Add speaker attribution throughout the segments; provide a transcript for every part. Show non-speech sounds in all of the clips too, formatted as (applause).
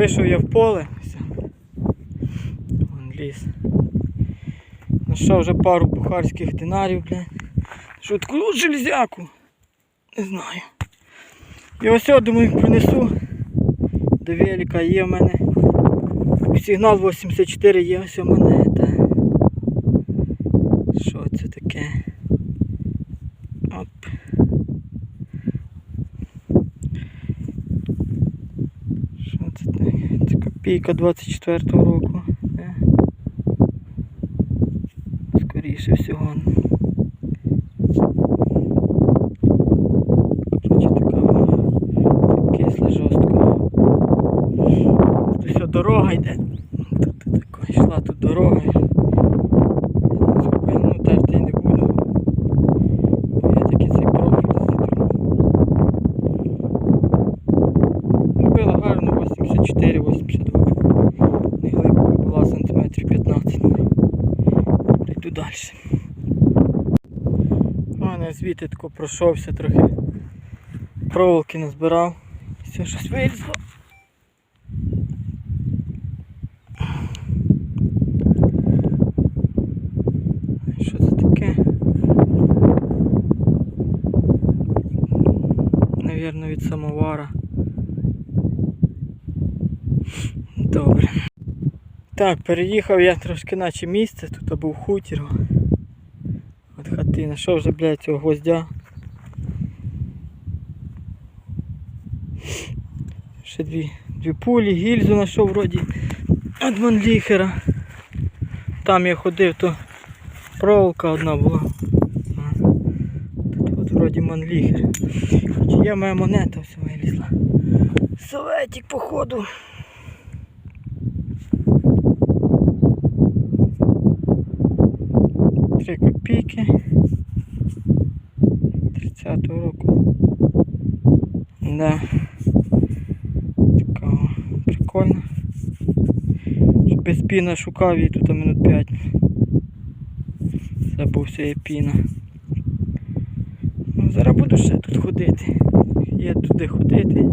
Speaker 1: Вийшов я в поле. Вон ліс. Знайшов вже пару бухарських динарів, блядь. Що таку железяку? Не знаю. І ось я думаю, принесу. До велика є в мене. Сигнал 84 є ось у мене. Та. Що це таке? Оп. Що це таке? Це копійка 24-го року. Е. Скоріше всього. Коротше, така кисла жорстко. Тут все дорога йде. Тут така йшла тут дорога. Зупину терти не буду. Бо я такий цей профіль зітру. Била гарно 84-82. Не глибоко була сантиметрів 15. Йду далі. У мене звідти тако пройшовся трохи. Проволоки назбирав. Все щось вилізло. Що це таке? Навірно від самовара. Добре. Так, переїхав я трошки наче місце, тут був хутір. От хати, знайшов вже, блядь, цього гвоздя. Ще дві, дві пулі, гільзу знайшов вроді від Манліхера. Там я ходив, то проволока одна була. Тут от вроді Манліхер. Є моя монета все вилізла. Советик походу. Три копійки. 30-го року. Да. Така прикольна. Щоб Без піна шукав її тут минут 5. Забувся є піна. Ну, зараз буду ще тут ходити. Є туди ходити.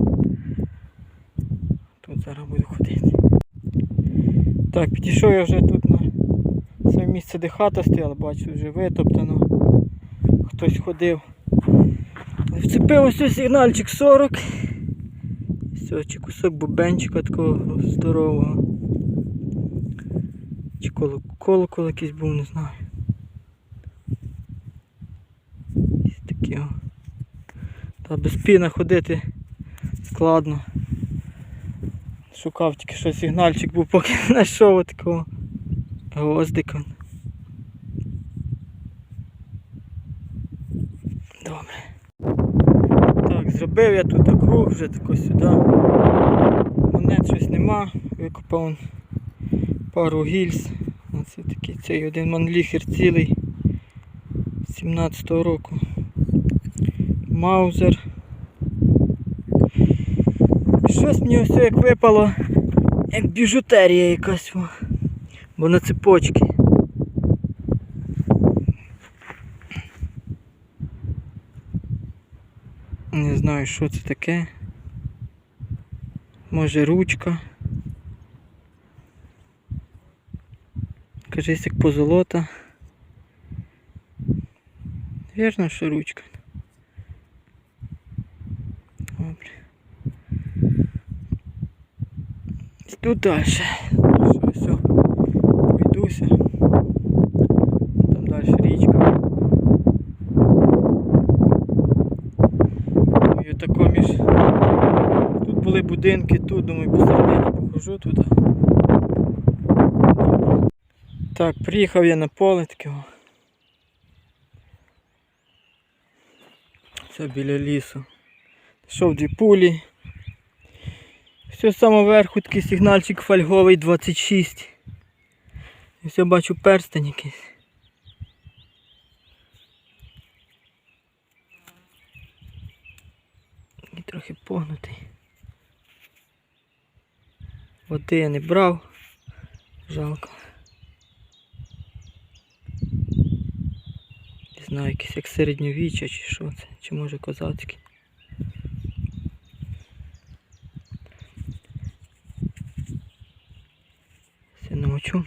Speaker 1: Тут зараз буду ходити. Так, підійшов я вже тут на своє місце, де хата стояла, бачу, вже витоптано. Хтось ходив. Вцепив ось сигнальчик 40. Все, чи кусок бубенчика такого здорового. Чи коло, колокол якийсь був, не знаю. Ось такі. о. Та без піна ходити складно. Шукав тільки що сигнальчик був, поки знайшов такого гвоздика. Добре. Так, зробив я тут круг вже тако сюди. Монет щось нема, викопав пару гільз. Оце такий цей один манліхер цілий 17-го року. Маузер. Щось мені ось як випало, як біжутерія якась. Бо на цепочки. Не знаю, що це таке. Може ручка. Кажись, як позолота. Вірно, що ручка. Йду далі. Що, все. Пройдуся. Там далі річка. Ой, тако між. Тут були будинки, тут, думаю, посередині похожу туди. Так, приїхав я на поле таке. Це біля лісу. Йшов дві пулі. Все саме вверху такий сигнальчик фольговий 26. І все бачу перстень якийсь. І трохи погнутий. Води я не брав. Жалко. Не знаю, якийсь як середньовіччя чи що це, чи може козацький. мовчу.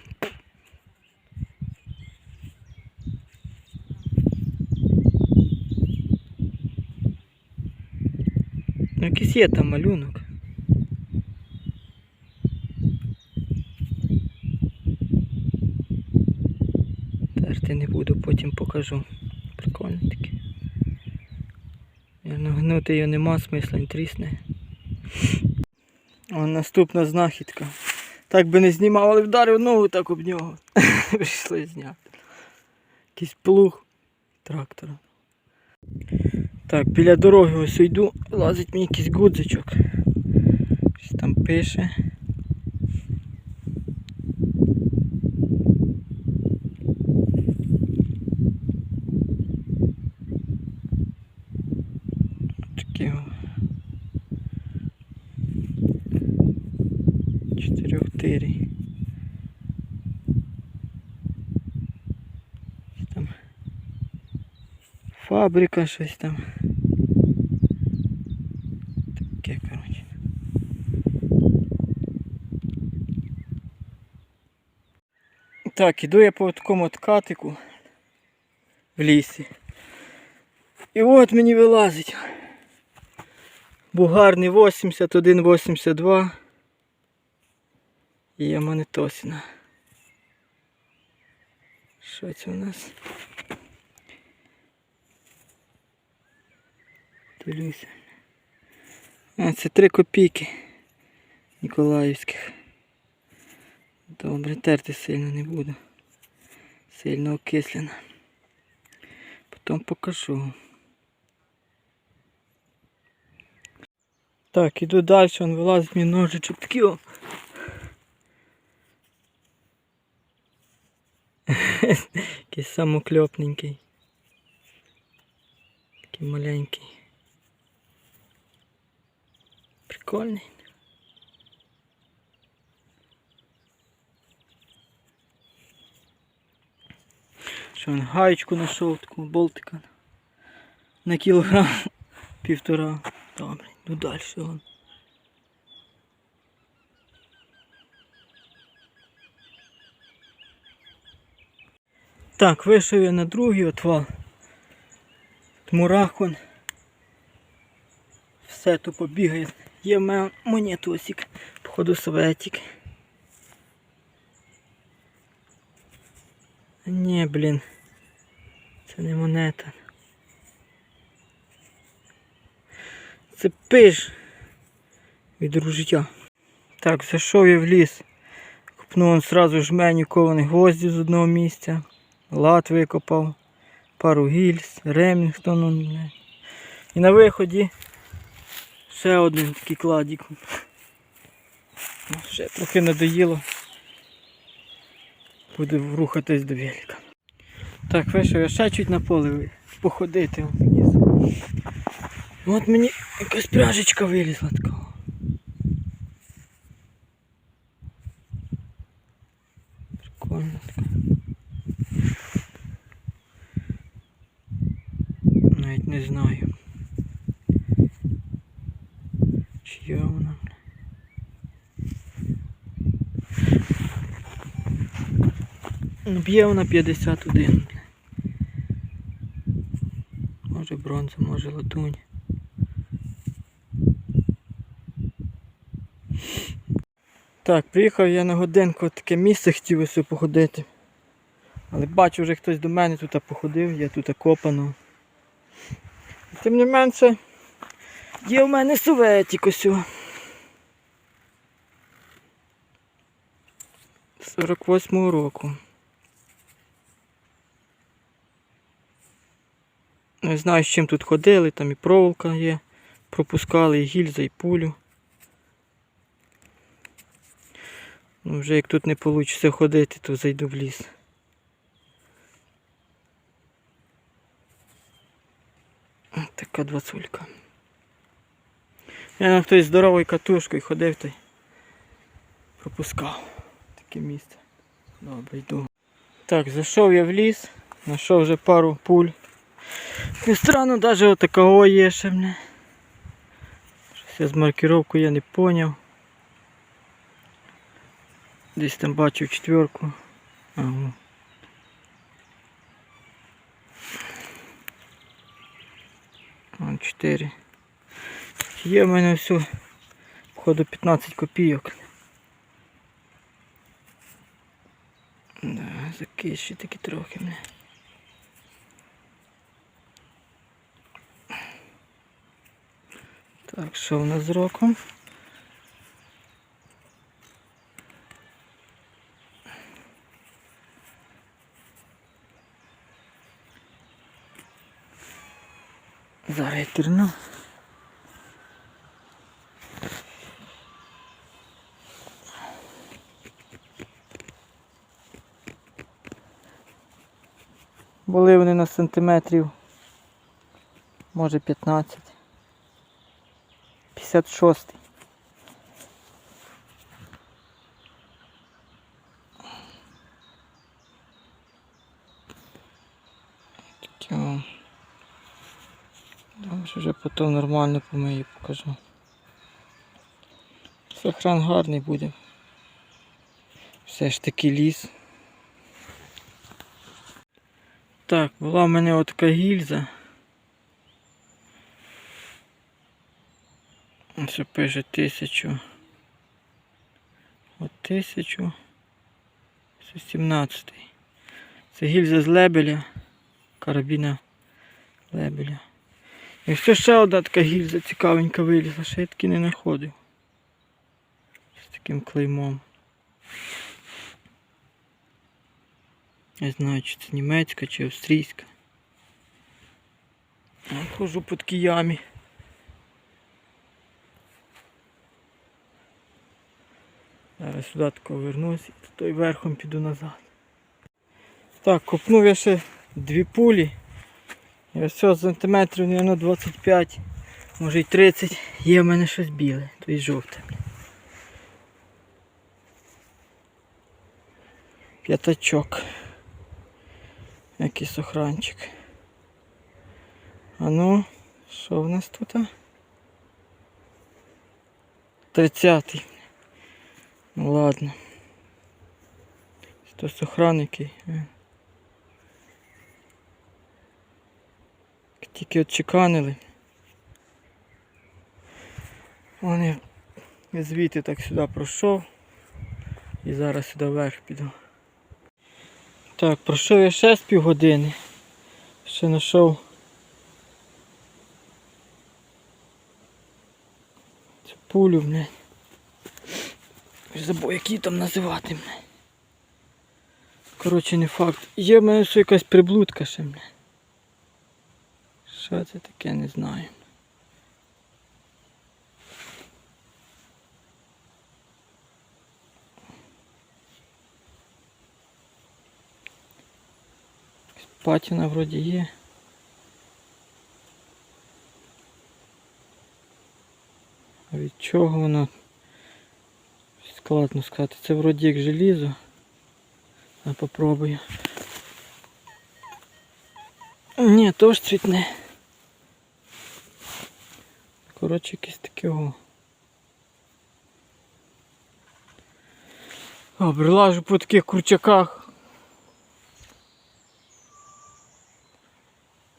Speaker 1: Ну, якийсь є там малюнок. Терти не буду, потім покажу. Прикольно таке. Я гнути його нема смисла, він трісне. О, наступна знахідка. Так би не знімав, але вдарив ногу так об нього. (laughs) Прийшло зняти. Якийсь плуг трактора. Так, біля дороги ось йду, лазить мені якийсь гудзичок. Щось там пише. Такі о. Чотирьох тирій. Щось Там фабрика щось там. Таке, коротше. Так, іду я по такому от катику в лісі. І от мені вилазить. Бугарний 81-82. І є монетосіна. Що це у нас? Дивлюся. А, це 3 копійки Ніколаївських. Добре, терти сильно не буду. Сильно окислена. Потім покажу. Так, іду далі, он вилазить мій ножичок такий. (laughs) Якийсь самокльопненький. Такий маленький. Прикольний. Що він гаєчку знайшов, таку болтика. На кілограм (laughs) півтора. Добре, йду далі. Вон. Так, вийшов я на другий отвал. Мурах он. Все то побігає. Є в мене монетосик. Походу советик. Ні, блін. Це не монета. Це пиш від ружиття. Так, зайшов я в ліс. Купнув он сразу жменю кованих гвоздів з одного місця. Лад викопав, пару гільз, Ремінгтон. І на виході ще один такий кладік. Ну, Ще трохи надоїло. Буде рухатись до велика. Так, вийшов я ще чуть на поле походити. От мені якась пряжечка вилізла така. Прикольно така. Навіть не знаю. Чия вона? Ну, б'є вона 51. Може бронза, може латунь. Так, приїхав я на годинку таке місце, хотів ось походити. Але бачу, вже хтось до мене тут походив, я тут копано. Тим не менше, є в мене советик ось. 48-го року. Не знаю, з чим тут ходили, там і проволока є. Пропускали і гільза, і пулю. Ну, вже як тут не вийде ходити, то зайду в ліс. Така двацулька. Я на хтось здоровою катушкою ходив та й пропускав таке місце. Добре, йду. Так, зайшов я в ліс, знайшов вже пару пуль. Не странно, навіть отакого є ще мене. Щось я з маркировкою я не поняв. Десь там бачив четверку. Ага. Вон 4. Є в мене все. Походу 15 копійок. Да, закиші такі трохи мене. Так, що в нас з роком? Зараз я терну. Були вони на сантиметрів, може 15. 56. Такі о. Там вже потім нормально помию покажу. Сохран гарний буде. Все ж таки ліс. Так, була в мене отака гільза. Що пише тисячу. От тисячу. Це 17. Це гільза з лебеля. Карабіна лебеля. І все ще одна така гільза цікавенька вилізла, ще я таки не знаходив. З таким клеймом. Не знаю, чи це німецька, чи австрійська. Хожу по такій ямі. Сюди тако вернусь і той верхом піду назад. Так, копнув я ще дві пулі. І ось цього сантиметрів, мабуть, 25, може й 30. Є в мене щось біле, то й жовте. П'ятачок. Якийсь охранчик. А ну, що в нас тут? Тридцятий. Ладно. Хтось охран який. е. Тільки отчеканили. Вони звідти так сюди пройшов. І зараз сюди вверх піду. Так, пройшов я ще з півгодини. Ще знайшов цю пулю, блядь. Забув, які там називати, блядь. Коротше, не факт. Є в мене ще якась приблудка ще, блядь. Що це таке, не знаю. Патіна вроді є. А від чого воно? Складно сказати. Це вроді як желізо. А попробую. Ні, то ж цвітне. Коротше, якесь таке о. О, прилажу по таких курчаках.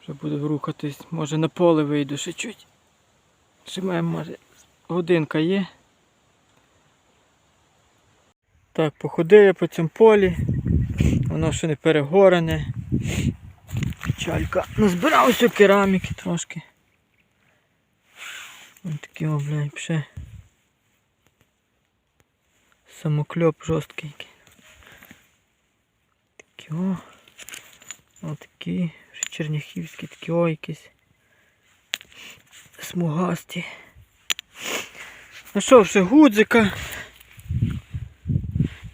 Speaker 1: Вже буду рухатись, може на поле вийду ще чуть. Ще має, може, годинка є. Так, походив я по цьому полі. Воно ще не перегорене. Чалька. Назбирався кераміки трошки. Ось такі о, блядь, ще. Самокльоп жорсткий. Такі о. Ось такі. Черняхівські такі о якісь. Смугасті. Нашов ще гудзика.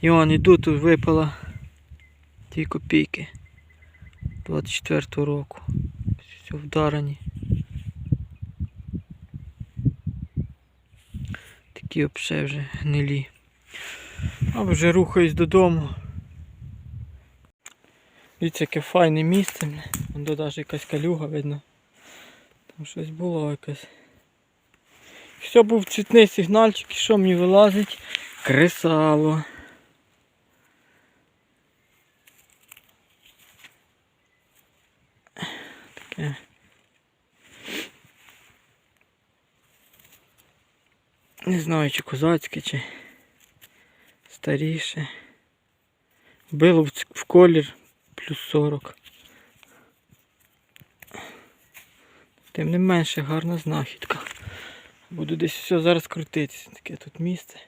Speaker 1: І он іду, тут випала ті копійки 24 року. Все вдарені. Такі обше вже гнилі. А вже рухаюсь додому. Дивіться, яке файне місце. Вон тут навіть якась калюга видно. Там щось було якесь. Все був цвітний сигнальчик, і що мені вилазить? Кресало. Не знаю, чи козацьке, чи старіше. Било в, колір плюс 40. Тим не менше гарна знахідка. Буду десь все зараз крутитися. Таке тут місце.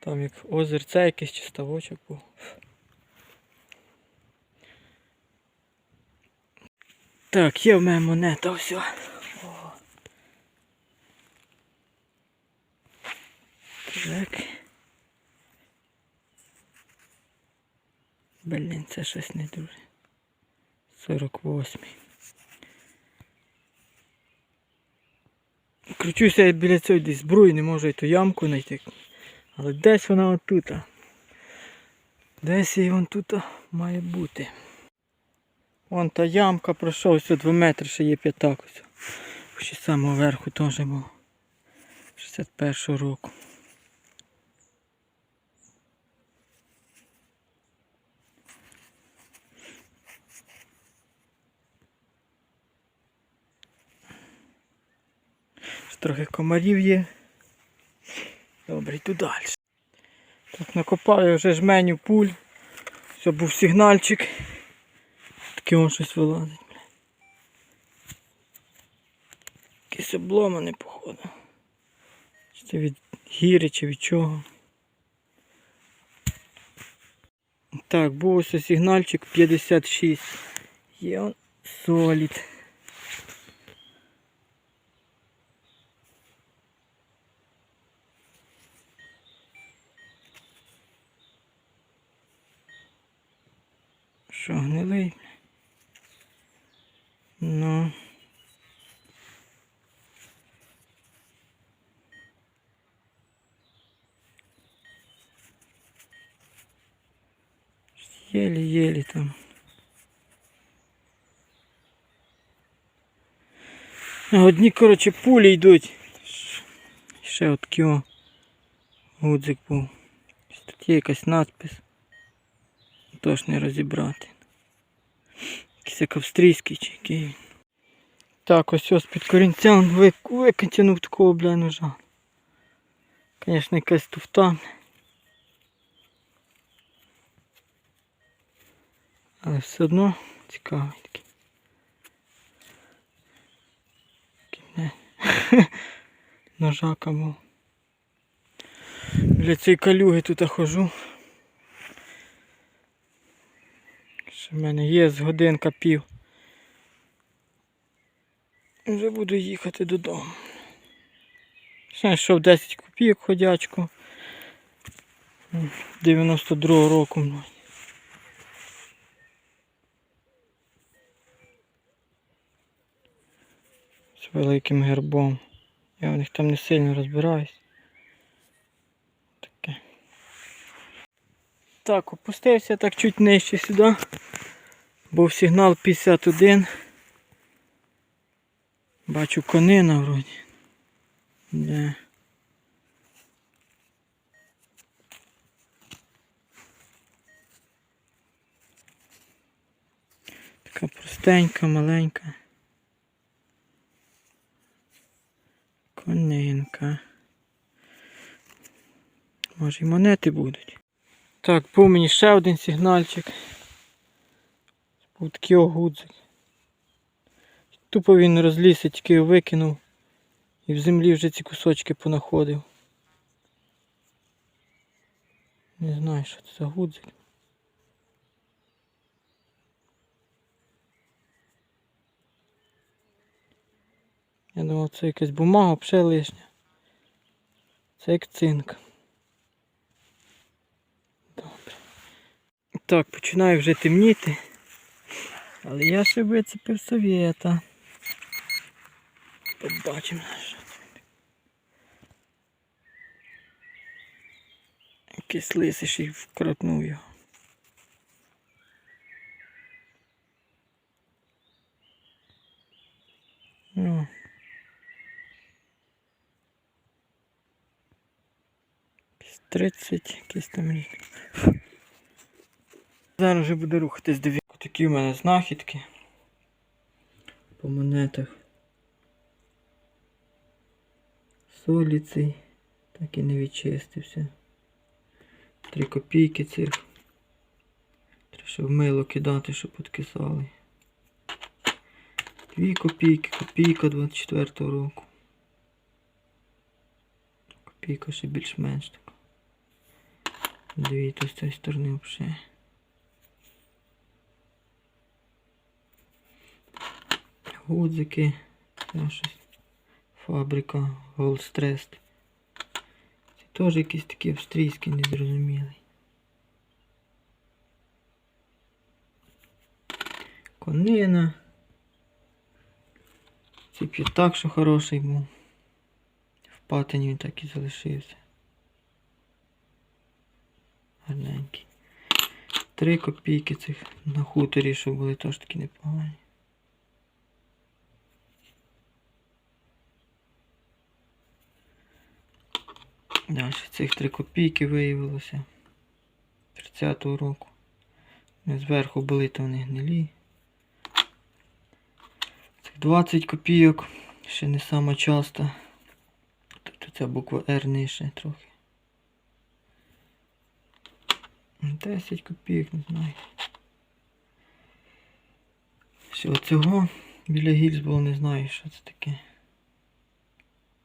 Speaker 1: Там як озерце якийсь чи ставочок був. Так, є в мене монета, все. Так. Блін, це щось не дуже. 48. Кручуся я біля цієї десь зброї, не можу і ту ямку знайти. Але десь вона отут. Десь її вон тут має бути. Вон та ямка пройшов, все 2 метри ще є п'ятак. ось. Ще самого верху теж був. 61 року. Трохи комарів є. Добре, йду далі. Так накопав я вже жменю пуль. Все, був сигнальчик. Таке воно щось вилазить. бля. Якийсь обломаний, походу. Чи це від гіри чи від чого. Так, був ось сигнальчик 56. Є он солід. Що, гнилий? Ну. Єлі-єлі там. Одні, коротше, пулі йдуть. Ще от кіо. Гудзик був. Тут є якась надпис. Тож не розібрати. Якийсь як австрійський чи який. Так, ось ось під корінця він викинув такого бля ножа. Звісно, якась туфта. Але все одно цікавий такий. Ножака був. Біля цієї калюги тут я хожу. В мене є з годинка пів. Вже буду їхати додому. Ще йшов 10 копійок ходячку. 92 року. ну. З великим гербом. Я в них там не сильно розбираюсь. Так, опустився так чуть нижче сюди. Був сигнал 51. Бачу конина вроді. Де. Така простенька, маленька. Конинка. Може і монети будуть. Так, був мені ще один сигнальчик. Був такий огудзик. Тупо він розлізся, тільки його викинув. І в землі вже ці кусочки понаходив. Не знаю, що це за гудзик. Я думав, це якась бумага лишня. Це як цинк. Так, починає вже темніти. Але я ще вицепив совєта. Побачимо. що. Якийсь лисий вкротнув його. Ну. Якийсь 30, якийсь там рік. Зараз вже буду рухатись до віку. Такі в мене знахідки по монетах. солі цей так і не відчистився. Три копійки цих. Треба ще в мило кидати, щоб підкисали. Дві копійки, копійка 24 року. Копійка ще більш-менш така. Дві то з цієї сторони взагалі. Гудзики. Фабрика Голдстрест. Це теж якісь такі австрійські незрозумілі. Конина. Цей п'ятак, що хороший був. В патині він так і залишився. Гарненький. Три копійки цих на хуторі, що були теж такі непогані. Далі цих три копійки виявилося 30-го року. Зверху були, то вони гнилі. Цих 20 копійок ще не сама часто. Тобто ця буква R нижче трохи. 10 копійок, не знаю. Все, цього біля гільз було, не знаю, що це таке.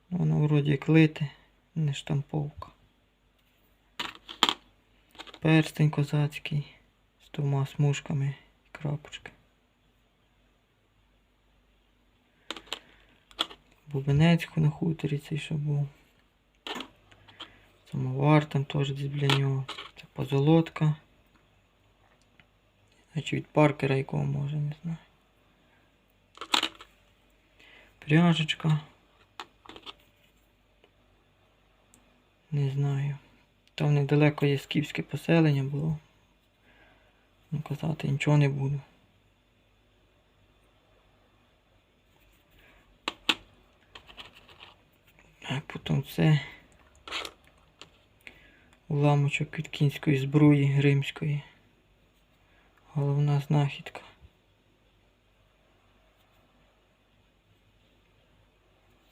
Speaker 1: Воно вроді як лите, не штамповка. Перстень козацький з двома смужками і крапочки. Бубенецьку на хуторі цей що був. Самовар там теж десь біля нього. Це позолотка. Значить від паркера якого може, не знаю. Пряжечка. Не знаю. Там недалеко є скіфське поселення було. Ну казати нічого не буду. А потім це уламочок від кінської збруї римської. Головна знахідка.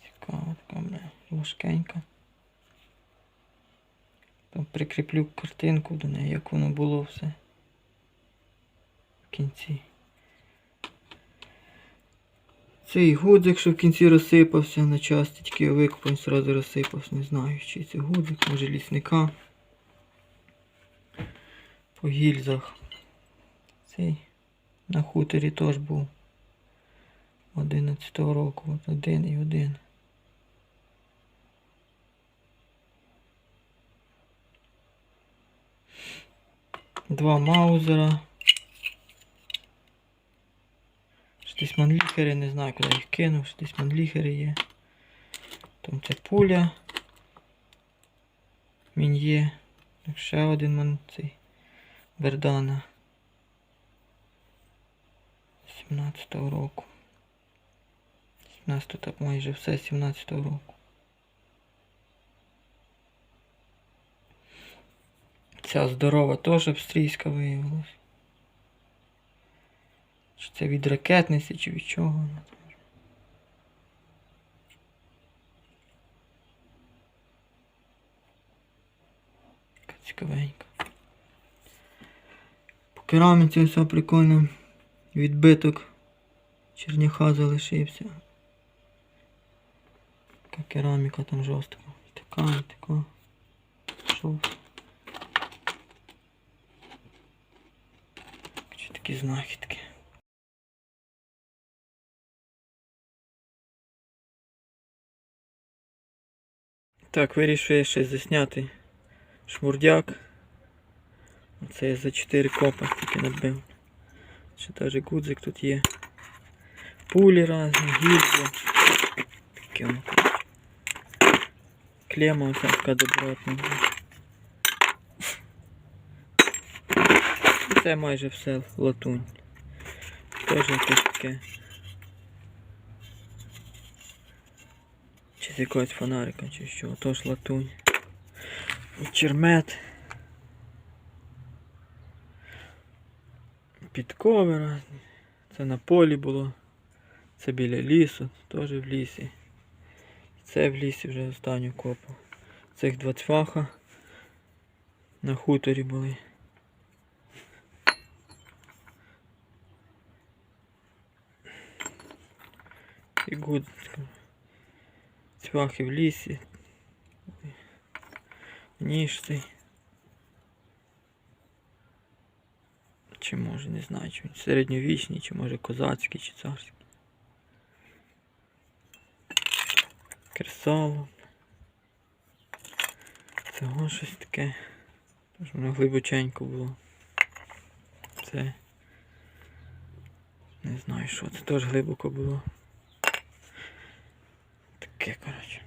Speaker 1: Цікава така, бля, важкенька. Прикріплю картинку до неї, як воно було все. В кінці. Цей гудзик, що в кінці розсипався на часті, тільки він одразу розсипався. Не знаю, чи це гудзик, може лісника. По гільзах. Цей на хуторі теж був 11 року. От один і один. Два маузера. Десь манліхери, не знаю, куди їх кинув, десь манліхери є. Там ця пуля. Він є. Ще один ман цей. Бердана. 17-го року. 17-го так майже все 17-го року. Ця здорова теж австрійська виявилась. Чи це від ракетниці, чи від чого вона там? Така цікавенька. По кераміці все прикольно. Відбиток черняха залишився. Така кераміка там жорстка. Така, і така. Жовта. Чи такі знахідки. Так, вирішив я ще засняти шмурдяк. Оце я за 4 копа тільки набив. Ще теж гудзик тут є. Пулі різні, гільзи. Таке воно. Клема така добротна. Це майже все латунь. Теж таке. Чи з якогось фонарика, чи що, тож латунь. І чермет. Підкови різні. Це на полі було. Це біля лісу, теж в лісі. Це в лісі вже останню копав. Цих два цваха на хуторі були. І гуд. Цвахи в лісі. Ніж. Чи може, не знаю, чи він середньовічний, чи може козацький, чи царський. Кресало. Цього щось таке. Тож воно глибоченько було. Це. Не знаю що, це теж глибоко було. Таке, коротше.